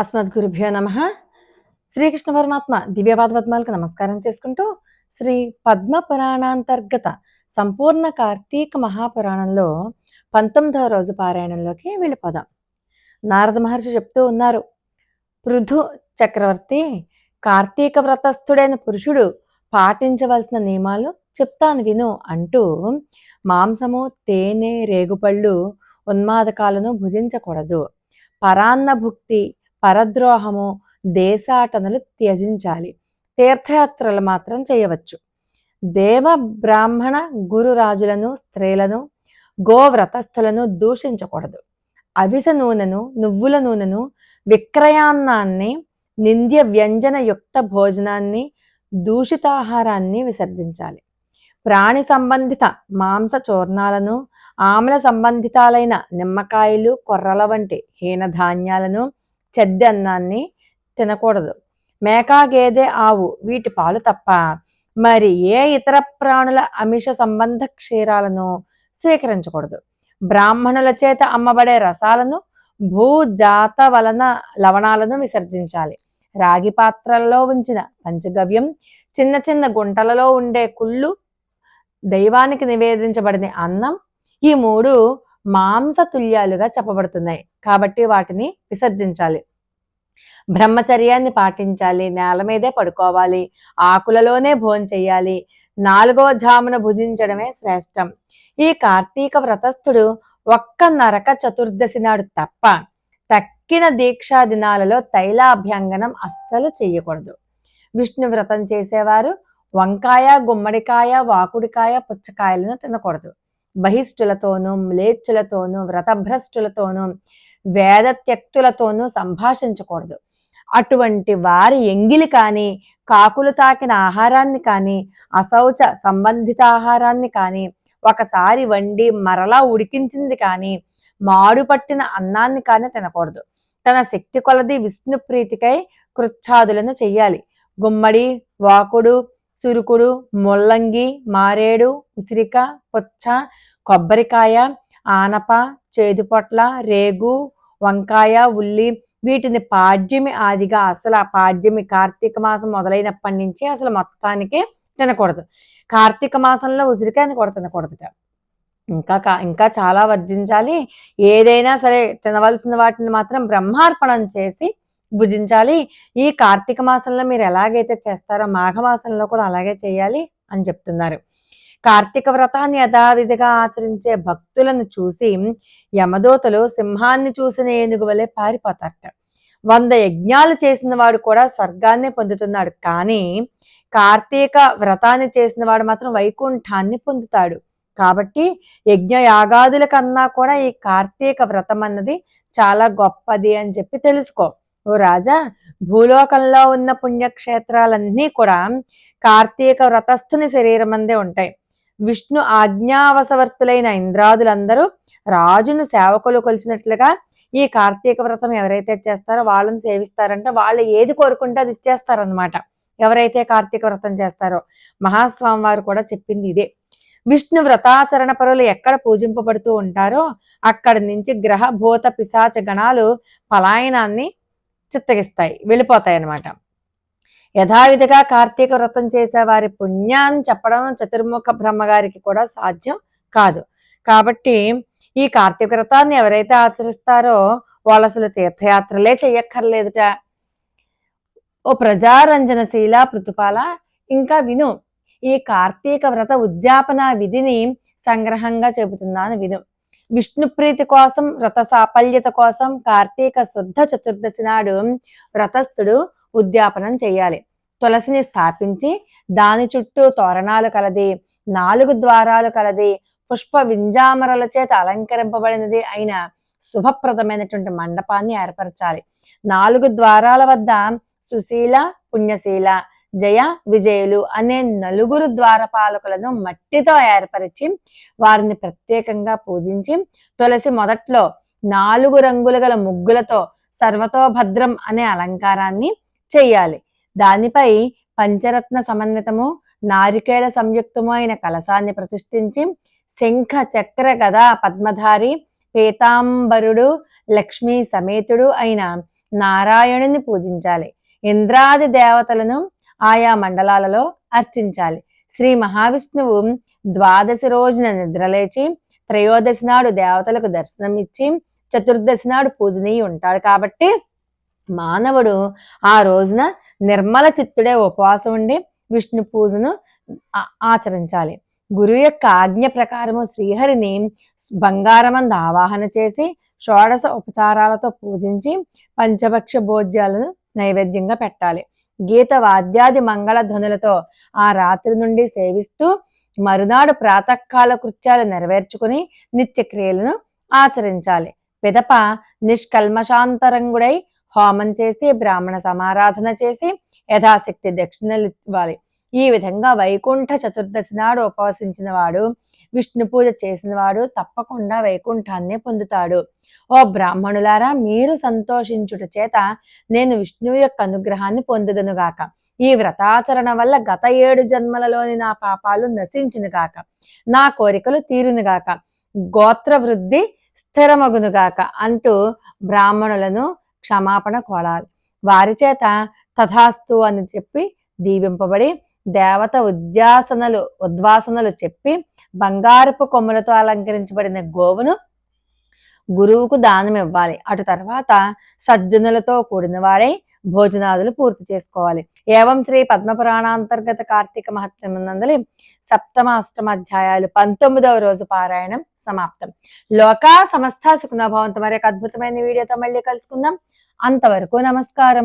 అస్మద్గురుభ్యో నమ. శ్రీకృష్ణ పరమాత్మ దివ్యపాద పద్మాలకు నమస్కారం చేసుకుంటూ శ్రీ పద్మ పురాణాంతర్గత సంపూర్ణ కార్తీక మహాపురాణంలో పంతొమ్మిదవ రోజు పారాయణంలోకి వెళ్ళిపోదాం. నారద మహర్షి చెప్తూ ఉన్నారు పృథు చక్రవర్తి కార్తీక వ్రతస్థుడైన పురుషుడు పాటించవలసిన నియమాలు చెప్తాను విను అంటూ మాంసము తేనె రేగుపళ్ళు ఉన్మాదకాలను భుజించకూడదు. పరాన్న భుక్తి పరద్రోహము దేశాటనలు త్యజించాలి. తీర్థయాత్రలు మాత్రం చేయవచ్చు. దేవ బ్రాహ్మణ గురు రాజులను స్త్రీలను గోవ్రతస్థులను దూషించకూడదు. అవిస నూనెను నువ్వుల నూనెను విక్రయాన్నాన్ని నింద్య వ్యంజనయుక్త భోజనాన్ని దూషితాహారాన్ని విసర్జించాలి. ప్రాణి సంబంధిత మాంస చూర్ణాలను ఆమ్ల సంబంధితాలైన నిమ్మకాయలు కొర్రల వంటి హీనధాన్యాలను చెద్దన్నాన్ని తినకూడదు. మేకా గేదె ఆవు వీటి పాలు తప్ప. మరి ఏ ఇతర ప్రాణుల అమిష సంబంధ క్షీరాలను స్వీకరించకూడదు? బ్రాహ్మణుల చేత అమ్మబడే రసాలను భూజాత వలన లవణాలను విసర్జించాలి. రాగి పాత్రల్లో ఉంచిన పంచగవ్యం చిన్న చిన్న గుంటలలో ఉండే కుళ్ళు దైవానికి నివేదించబడిన అన్నం ఈ మూడు మాంసతుల్యాలుగా చెప్పబడుతున్నాయి. కాబట్టి వాటిని విసర్జించాలి. బ్రహ్మచర్యాన్ని పాటించాలి. నేల మీదే పడుకోవాలి. ఆకులలోనే భోంచెయ్యాలి నాలుగో జామున భుజించడమే శ్రేష్టం. ఈ కార్తీక వ్రతస్థుడు ఒక్క నరక చతుర్దశి నాడు తప్ప తక్కిన దీక్షా దినాలలో తైలాభ్యంగనం అస్సలు చేయకూడదు. విష్ణు వ్రతం చేసేవారు వంకాయ గుమ్మడికాయ వాకుడికాయ పుచ్చకాయలను తినకూడదు. బహిష్ఠులతోనూ మ్లేచ్చులతోనూ వ్రతభ్రష్టులతోనూ వేదత్యక్తులతోనూ సంభాషించకూడదు. అటువంటి వారి ఎంగిలి కానీ కాకులు తాకిన ఆహారాన్ని కానీ అశౌచ సంబంధిత ఆహారాన్ని కానీ ఒకసారి వండి మరలా ఉడికించింది కానీ మాడు పట్టిన అన్నాన్ని కానీ తినకూడదు. తన శక్తి కొలది విష్ణు ప్రీతికై కృచ్ఛాదులను చెయ్యాలి. గుమ్మడి వాకుడు సురుకుడు ముల్లంగి మారేడు ఉసిరిక పుచ్చ కొబ్బరికాయ ఆనప చేదుపొట్ల రేగు వంకాయ ఉల్లి వీటిని పాడ్యమి ఆదిగా అసలు ఆ పాడ్యమి కార్తీక మాసం మొదలైనప్పటి నుంచి అసలు మొత్తానికి తినకూడదు. కార్తీక మాసంలో ఉసిరికాయని కూడా తినకూడదుట. ఇంకా కా ఇంకా చాలా వర్జించాలి. ఏదైనా సరే తినవలసిన వాటిని మాత్రం బ్రహ్మార్పణం చేసి భుజించాలి. ఈ కార్తీక మాసంలో మీరు ఎలాగైతే చేస్తారో మాఘమాసంలో కూడా అలాగే చేయాలి అని చెప్తున్నారు. కార్తీక వ్రతాన్ని యథావిధిగా ఆచరించే భక్తులను చూసి యమదోతలు సింహాన్ని చూసిన ఏనుగు వలె పారిపోతారట. వంద యజ్ఞాలు చేసిన వాడు కూడా స్వర్గాన్ని పొందుతున్నాడు. కానీ కార్తీక వ్రతాన్ని చేసిన వాడు మాత్రం వైకుంఠాన్ని పొందుతాడు. కాబట్టి యజ్ఞ యాగాదుల కన్నా కూడా ఈ కార్తీక వ్రతం అన్నది చాలా గొప్పది అని చెప్పి తెలుసుకో. ఓ రాజా భూలోకంలో ఉన్న పుణ్యక్షేత్రాలన్నీ కూడా కార్తీక వ్రతస్థుని శరీరం అందే ఉంటాయి. విష్ణు ఆజ్ఞావసవర్తులైన ఇంద్రాదులందరూ రాజును సేవకులు కొలిచినట్లుగా ఈ కార్తీక వ్రతం ఎవరైతే చేస్తారో వాళ్ళని సేవిస్తారంటే వాళ్ళు ఏది కోరుకుంటే అది ఇచ్చేస్తారనమాట ఎవరైతే కార్తీక వ్రతం చేస్తారో మహాస్వామి వారు కూడా చెప్పింది ఇదే. విష్ణు వ్రతాచరణ పరులు ఎక్కడ పూజింపబడుతూ ఉంటారో అక్కడి నుంచి గ్రహ భూత పిశాచ గణాలు పలాయనాన్ని చిత్తగిస్తాయి వెళ్ళిపోతాయి అన్నమాట యథావిధిగా కార్తీక వ్రతం చేసే వారి పుణ్యాన్ని చెప్పడం చతుర్ముఖ బ్రహ్మగారికి కూడా సాధ్యం కాదు. కాబట్టి ఈ కార్తీక వ్రతాన్ని ఎవరైతే ఆచరిస్తారో వాళ్ళు అసలు తీర్థయాత్రలే చెయ్యక్కర్లేదుట ఓ ప్రజారంజనశీల పృతుపాల ఇంకా విను. ఈ కార్తీక వ్రత ఉద్యాపన విధిని సంగ్రహంగా చెబుతున్నాను విను. విష్ణు ప్రీతి కోసం వ్రత సాఫల్యత కోసం కార్తీక శుద్ధ చతుర్దశి నాడు వ్రతస్థుడు ఉద్యాపనం చేయాలి. తులసిని స్థాపించి దాని చుట్టూ తోరణాలు కలది నాలుగు ద్వారాలు కలది పుష్ప వింజామరల చేత అలంకరింపబడినది అయిన శుభప్రదమైనటువంటి మండపాన్ని ఏర్పరచాలి. నాలుగు ద్వారాల వద్ద సుశీల పుణ్యశీల జయ విజయులు అనే నలుగురు ద్వారపాలకులను మట్టితో ఏర్పరిచి వారిని ప్రత్యేకంగా పూజించి తులసి మొదట్లో నాలుగు రంగులు గల ముగ్గులతో సర్వతోభద్రం అనే అలంకారాన్ని చెయ్యాలి దానిపై పంచరత్న సమన్వితము నారికేళ సంయుక్తము అయిన కలశాన్ని ప్రతిష్ఠించి శంఖ చక్ర గద పద్మధారి పీతాంబరుడు లక్ష్మీ సమేతుడు అయిన నారాయణుని పూజించాలి. ఇంద్రాది దేవతలను ఆయా మండలాలలో అర్చించాలి. శ్రీ మహావిష్ణువు ద్వాదశి రోజున నిద్రలేచి త్రయోదశి నాడు దేవతలకు దర్శనం ఇచ్చి చతుర్దశి నాడు పూజనీయ ఉంటాడు కాబట్టి మానవుడు ఆ రోజున నిర్మల చిత్తుడే ఉపవాసం ఉండి విష్ణు పూజను ఆచరించాలి. గురువు యొక్క ఆజ్ఞ ప్రకారము శ్రీహరిని బంగారమంద ఆవాహన చేసి షోడశ ఉపచారాలతో పూజించి పంచభక్ష భోజ్యాలను నైవేద్యంగా పెట్టాలి. గీత వాద్యాది మంగళ ధ్వనులతో ఆ రాత్రి నుండి సేవిస్తూ మరునాడు ప్రాతకాల కృత్యాలు నెరవేర్చుకుని నిత్యక్రియలను ఆచరించాలి. పిదప నిష్కల్మషాంతరంగుడై హోమం చేసి బ్రాహ్మణ సమారాధన చేసి యథాశక్తి దక్షిణలు ఇవ్వాలి. ఈ విధంగా వైకుంఠ చతుర్దశి నాడు ఉపవసించిన వాడు విష్ణు పూజ చేసిన వాడు తప్పకుండా వైకుంఠాన్ని పొందుతాడు. ఓ బ్రాహ్మణులారా మీరు సంతోషించుట చేత నేను విష్ణువు యొక్క అనుగ్రహాన్ని పొందుదనుగాక ఈ వ్రతాచరణ వల్ల గత ఏడు జన్మలలోని నా పాపాలు నశించునుగాక నా కోరికలు తీరునుగాక గోత్ర వృద్ధి స్థిరమగునుగాక అంటూ బ్రాహ్మణులను క్షమాపణ కోరాలి. వారి చేత తథాస్తు అని చెప్పి దీవింపబడి దేవత ఉద్యాసనలు ఉద్వాసనలు చెప్పి బంగారపు కొమ్ములతో అలంకరించబడిన గోవును గురువుకు దానం ఇవ్వాలి అటు తర్వాత సజ్జనులతో కూడిన వాడై భోజనాదులు పూర్తి చేసుకోవాలి. ఏవం శ్రీ పద్మపురాణాంతర్గత కార్తీక మహత్యమునందలి సప్తమ అష్టమ అధ్యాయాలు పంతొమ్మిదవ రోజు పారాయణం సమాప్తం. లోకా సమస్త సుఖనభవంతం మరి అద్భుతమైన వీడియోతో మళ్ళీ కలుసుకుందాం. అంతవరకు నమస్కారం.